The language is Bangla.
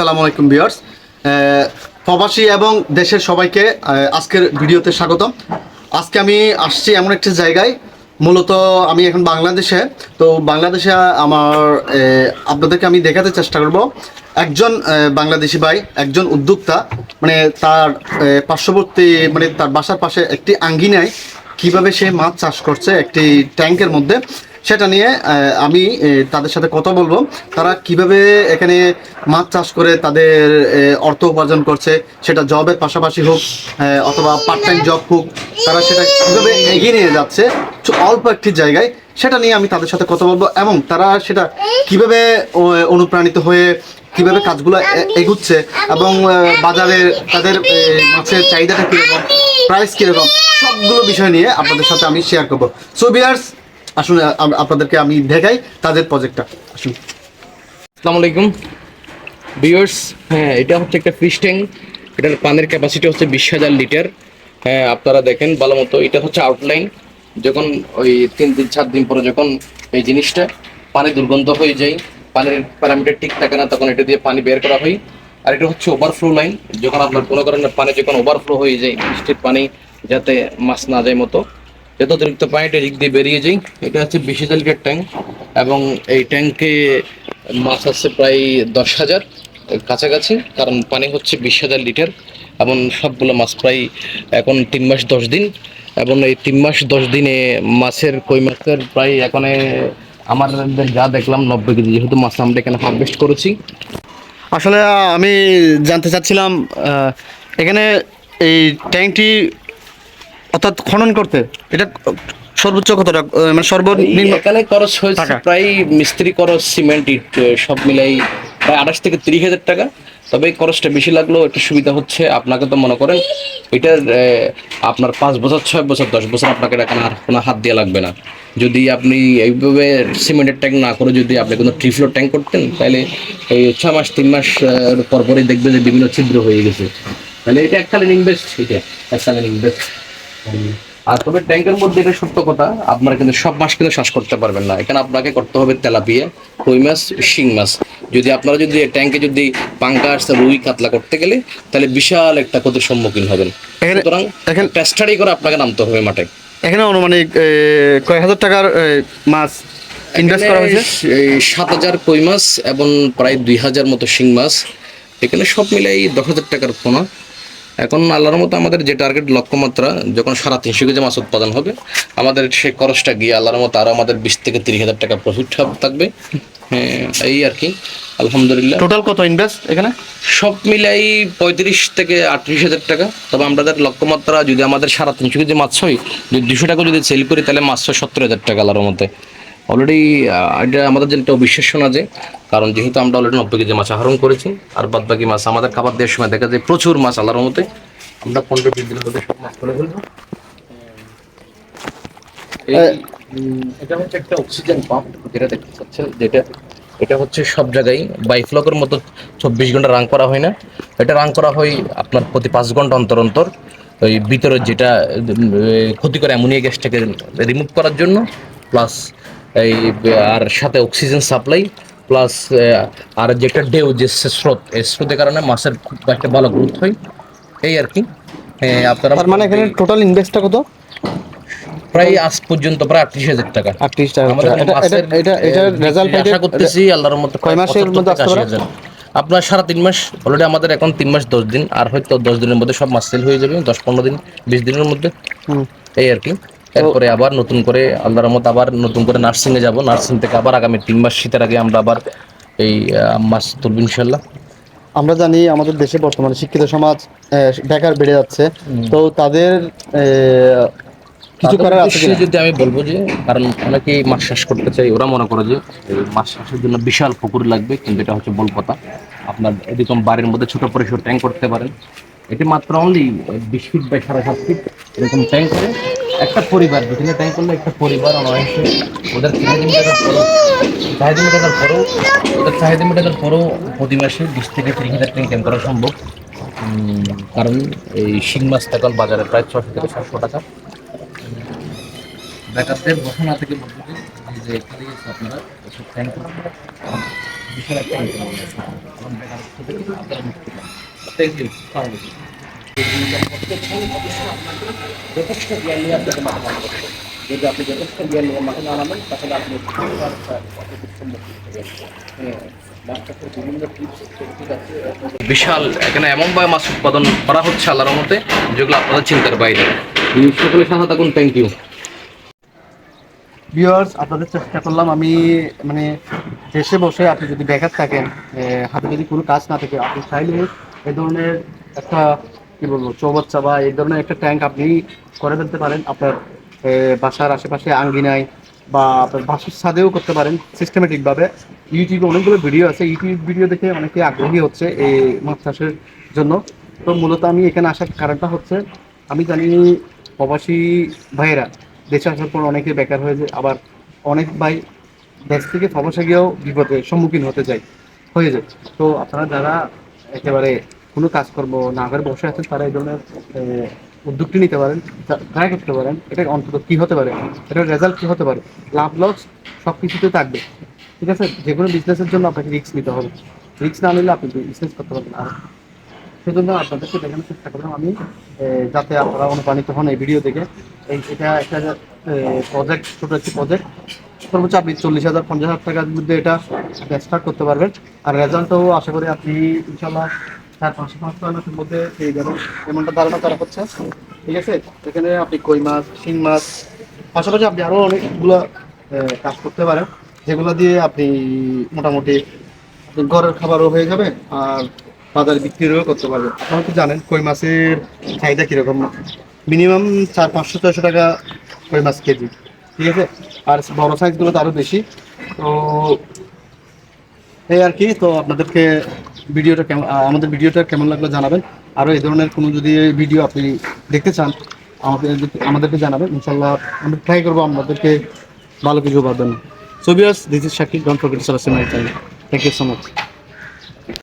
আসসালামু আলাইকুম বিয়ার্স প্রবাসী এবং দেশের সবাইকে আজকের ভিডিওতে স্বাগতম। আজকে আমি আসছি এমন একটি জায়গায়, মূলত আমি এখন বাংলাদেশে। তো বাংলাদেশে আমার আপনাদেরকে আমি দেখাতে চেষ্টা করব। একজন বাংলাদেশি ভাই, একজন উদ্যোক্তা মানে তার পার্শ্ববর্তী মানে তার বাসার পাশে একটি আঙ্গিনায় কীভাবে সে মাছ চাষ করছে, একটি ট্যাঙ্কের মধ্যে। সেটা নিয়ে আমি তাদের সাথে কথা বলব। তারা কীভাবে এখানে মাছ চাষ করে তাদের অর্থ উপার্জন করছে, সেটা জবের পাশাপাশি হোক অথবা পার্ট টাইম জব হোক, তারা সেটা কীভাবে এগিয়ে নিয়ে যাচ্ছে অল্প একটি জায়গায়, সেটা নিয়ে আমি তাদের সাথে কথা বলব। এবং তারা সেটা কীভাবে অনুপ্রাণিত হয়ে কীভাবে কাজগুলো এগুচ্ছে এবং বাজারে তাদের মাছের চাহিদাটা কীরকম প্রাইস কীরকম, সবগুলো বিষয় নিয়ে আপনাদের সাথে আমি শেয়ার করব। সো বিয়ার্স আসুন আপনাদেরকে আমি দেখাই তাদের প্রজেক্টটা আসুন। আসসালামু আলাইকুম। ভিউয়ার্স হ্যাঁ এটা হচ্ছে একটা ফিশ ট্যাঙ্ক এটার পানির ক্যাপাসিটি হচ্ছে বিশ হাজার লিটার হ্যাঁ আপনারা দেখেন ভালো মতো, এটা হচ্ছে আউটলাইন যখন ওই তিন দিন, চার দিন পরে যখন এই জিনিসটা পানি দুর্গন্ধ হয়ে যায়, পানির প্যারামিটার ঠিক থাকে না, তখন এটা দিয়ে পানি বের করা হয়। আর এটা হচ্ছে ওভারফ্লো লাইন যখন আপনার কোনো কারণে পানি যখন ওভারফ্লো হয়ে যায়, বৃষ্টির পানি যাতে মাছ না যায় মতো। যত অতিরিক্ত পানিটা দিক দিয়ে বেরিয়ে যায় এটা হচ্ছে বিশ হাজার লিটার ট্যাঙ্ক এবং এই ট্যাঙ্কে মাছ আছে প্রায় দশ হাজার কাছাকাছি, কারণ পানি হচ্ছে বিশ হাজার লিটার এবং সবগুলো মাছ প্রায় এখন তিন মাস দশ দিন এবং এই তিন মাস দশ দিনে মাছের কই মাছের প্রায় এখানে আমাদের যা দেখলাম নব্বই কেজি, যেহেতু মাছ আমরা এখানে হারভেস্ট করেছি। আসলে আমি জানতে চাচ্ছিলাম এখানে এই ট্যাঙ্কটি অর্থাৎ খনন করতে? এটা সর্বোচ্চ কত টাকা মানে সর্বনিম্ন এখানে খরচ হয়েছে প্রায় মিস্ত্রি খরচ সিমেন্ট ইট সব মিলাই প্রায় আঠাশ থেকে তিরিশ হাজার টাকা। তবে এই খরচটা বেশি লাগল একটা সুবিধা হচ্ছে। আপনাকে তো মনে করেন এটার আপনার পাঁচ বছর ছয় বছর দশ বছর আপনাকে এখানে আর কোনো হাত দিয়ে লাগবে না। যদি আপনি এইভাবে সিমেন্টের ট্যাঙ্ক না করে যদি আপনি কোনো ট্রিফ্লোর ট্যাঙ্ক করতেন তাহলে এই ছ মাস তিন মাস আহ, পর পরই দেখবেন যে বিভিন্ন ছিদ্র হয়ে গেছে। তাহলে এটা এককালীন ইনভেস্ট এটা এককালীন ইনভেস্ট আর তবে ট্যাঙ্কের মধ্যে এটা সত্য কথা আপনারা কিন্তু সব মাছ কিন্তু শ্বাস করতে পারবেন না। এখানে আপনাকে করতে হবে তেলাপিয়া কই মাছ শিং মাছ। যদি আপনারা যদি ট্যাঙ্কে যদি রুই কাতলা করতে গেলে তাহলে বিশাল একটা ক্ষতির সম্মুখীন হবেন। সুতরাং এখানে- করে আপনাকে নামতে হবে মাঠে। এখানে অনুমানিক এ, কয় হাজার টাকার মাছ ইনভেস্ট করা হয়েছে? সাত হাজার কই মাছ এবং প্রায় দুই হাজার মতো শিং মাছ। এখানে সব মিলাই দশ হাজার টাকার পোনা এখন আল্লাহর মতো আমাদের যে টার্গেট লক্ষ্যমাত্রা যখন সারা তিনশো কেজি মাছ উৎপাদন হবে আমাদের সেই খরচটা গিয়ে আল্লাহর মতো আরও আমাদের বিশ থেকে তিরিশ হাজার টাকা প্রফিট থাকবে। হ্যাঁ এই আর কি। আলহামদুলিল্লাহ। টোটাল কত ইনভেস্ট এখানে? সব মিলাই পঁয়ত্রিশ থেকে আটত্রিশ হাজার টাকা। তবে আমাদের লক্ষ্যমাত্রা যদি আমাদের সারা তিনশো কেজি মাছ হয় যদি দুশো টাকা যদি সেল করি তাহলে মাছ হয় সত্তর হাজার টাকা আল্লাহর মতে অলরেডি এটা আমাদের জন্য একটা অবিশ্বাস্য না যে কারণ যেহেতু আমরা অলরেডি নব্বই কেজি মাছ আহরণ করেছি আর বাদ বাকি মাছ আমাদের খাবার দেওয়ার সময় দেখা যায় প্রচুর মাছ আল্লাহর মতে আমরা পনেরো বিশ দিনের মধ্যে সব মাছ করে ফেলব। এটা হচ্ছে একটা অক্সিজেন পাম্প যেটা দেখতে পাচ্ছেন যেটা এটা হচ্ছে সব জায়গায় বাইফ্লকের মতো চব্বিশ ঘণ্টা রান করা হয় না। এটা রান করা হয় আপনার প্রতি পাঁচ ঘণ্টা অন্তর অন্তর ওই ভিতরে যেটা ক্ষতিকর অ্যামোনিয়া গ্যাসটাকে রিমুভ করার জন্য প্লাস এই আর সাথে অক্সিজেন সাপ্লাই প্লাস আর যেটা ডেউ যে স্রোত এই স্রোতের কারণে মাছের খুব একটা ভালো গ্রোথ হয়। এই আর কি। আপনারা মানে এখানে টোটাল ইনভেস্টটা কত? প্রায় আজ পর্যন্ত প্রায় আটত্রিশ হাজার টাকা। আটত্রিশ টাকা। এটা এটা রেজাল্ট আশা করতেছি আল্লাহর মতো কয় মাসের মধ্যে আপনার? সারা তিন মাস অলরেডি আমাদের এখন তিন মাস দশ দিন আর হয়তো দশ দিনের মধ্যে সব মাছ সেল হয়ে যাবে দশ পনেরো দিন বিশ দিনের মধ্যে। এই আর কি। এরপরে আবার নতুন করে আল্লাহর মতো আবার নতুন করে নার্সিং এ যাব। নার্সিং থেকে আবার আগামী তিন মাস শীতের আগে আমরা আবার এই মাছ তুলব ইনশাল্লাহ আমরা জানি আমাদের দেশে বর্তমানে শিক্ষিত সমাজ বেকার বেড়ে যাচ্ছে। তো তাদের কিছু করার আছে যদি আমি বলব যে কারণ অনেকেই মাছ চাষ করতে চাই ওরা মনে করে যে মাছ চাষের জন্য বিশাল পুকুর লাগবে কিন্তু এটা হচ্ছে বল কথা। আপনার এরকম বাড়ির মধ্যে ছোট পরিসর ট্যাঙ্ক করতে পারেন। এটি মাত্র অনলি বিশ ফিট বাই সাড়ে সাত ফিট এরকম ট্যাঙ্ক করে। একটা পরিবার যেখানে ট্যাঙ্ক করলে একটা পরিবার অনায়াসে ওদের চাহিদা মেটানোর পরেও চাহিদা মেটানোর পরেও, ওদের চাহিদা মেটানোর পরেও প্রতি মাসে বিশ থেকে তিরিশ হাজার ট্যাঙ্ক ট্যাঙ্ক করা সম্ভব। কারণ এই শিং মাছ এখন বাজারে প্রায় ছশো থেকে সাতশো টাকা। বেকারদের বসানা থেকে বলতে যে এখানে আপনারা, এসব ট্যাঙ্ক বিশাল একটা অবশ্যই আপনাকে যথেষ্ট জ্ঞান নিয়ে আপনাকে মাঠে নামাতে হবে। যদি আপনি যথেষ্ট জ্ঞান নিয়ে মাঠে না নামেন তাহলে আপনি বিশাল এখানে এমন এমনভাবে মাছ উৎপাদন করা হচ্ছে আল্লাহর মতে যেগুলো আপনাদের চিন্তার বাইরে। সকলের সাথে থাকুন থ্যাংক ইউ ভিউয়ার্স আপনাদের চেষ্টা করলাম আমি মানে দেশে বসে আপনি যদি বেকার থাকেন হাতে যদি কোনো কাজ না থাকে আপনি চাইলে এই ধরনের একটা, কি বলব, চৌবাচ্চা বা এই ধরনের একটা ট্যাঙ্ক আপনি করে ফেলতে পারেন। আপনার বাসার আশেপাশে আঙ্গিনায় বা আপনার বাসার ছাদেও করতে পারেন সিস্টেমেটিকভাবে ইউটিউবে অনেকগুলো ভিডিও আছে। ইউটিউব ভিডিও দেখে অনেকে আগ্রহী হচ্ছে এই মাছ চাষের জন্য। তো মূলত আমি এখানে আসার কারণটা হচ্ছে, আমি জানি প্রবাসী ভাইয়েরা, দেশে আসার পর অনেকে বেকার হয়ে যায়, আবার অনেক ভাই দেশ থেকে প্রবাসে গিয়েও বিপদের সম্মুখীন হতে যায়, হয়ে যায়। তো আপনারা যারা একেবারে কোনো কাজকর্ম না করে বসে আছেন, তারা এই ধরনের উদ্যোগটি নিতে পারেন ট্রাই করতে পারেন। এটা অন্তত কি হতে পারে? এটার রেজাল্ট কি হতে পারে? লাভ লস সব কিছুতে থাকবে। ঠিক আছে? যে কোনো বিজনেসের জন্য আপনাকে রিস্ক নিতে হবে। রিস্ক না নিলে আপনি বিজনেস করতে পারবেন না। সেজন্য আপনাদেরকে দেখানোর চেষ্টা করলাম আমি যাতে আপনারা অনুপ্রাণিত হন এই ভিডিও দেখে। এই, এটা একটা প্রজেক্ট ছোট একটি প্রজেক্ট সর্বোচ্চ আপনি চল্লিশ হাজার, পঞ্চাশ হাজার টাকার মধ্যে এটা স্টার্ট করতে পারবেন। আর রেজাল্টও আশা করি আপনি ইনশাল্লাহ চার পাঁচশো পাঁচ ছয় মাসের মধ্যে পেয়ে যাবেন। এমনটা ধারণা করা হচ্ছে। ঠিক আছে? এখানে আপনি কই মাছ, শিং মাছ, পাশাপাশি আপনি আরও অনেকগুলো কাজ করতে পারেন, যেগুলো দিয়ে আপনি মোটামুটি ঘরের খাবারও হয়ে যাবে আর বাজারে বিক্রিও করতে পারবেন। আপনারা তো জানেন কই মাছের চাহিদা কীরকম? মিনিমাম চার পাঁচশো, ছয়শো টাকা কই মাছ কেজি। ঠিক আছে? আর বড় সাইজগুলো তো আরও বেশি। তো এই আর কি, তো আপনাদেরকে ভিডিওটা কেমন আমাদের ভিডিওটা কেমন লাগল জানাবেন। আরও এই ধরনের কোনো যদি ভিডিও আপনি দেখতে চান, আমাদের আমাদেরকে জানাবেন, ইনশাল্লাহ আমরা ট্রাই করব আপনাদেরকে ভালো কিছু পাবেন so viewers this is Shakib don't forget subscribe my channel thank you so much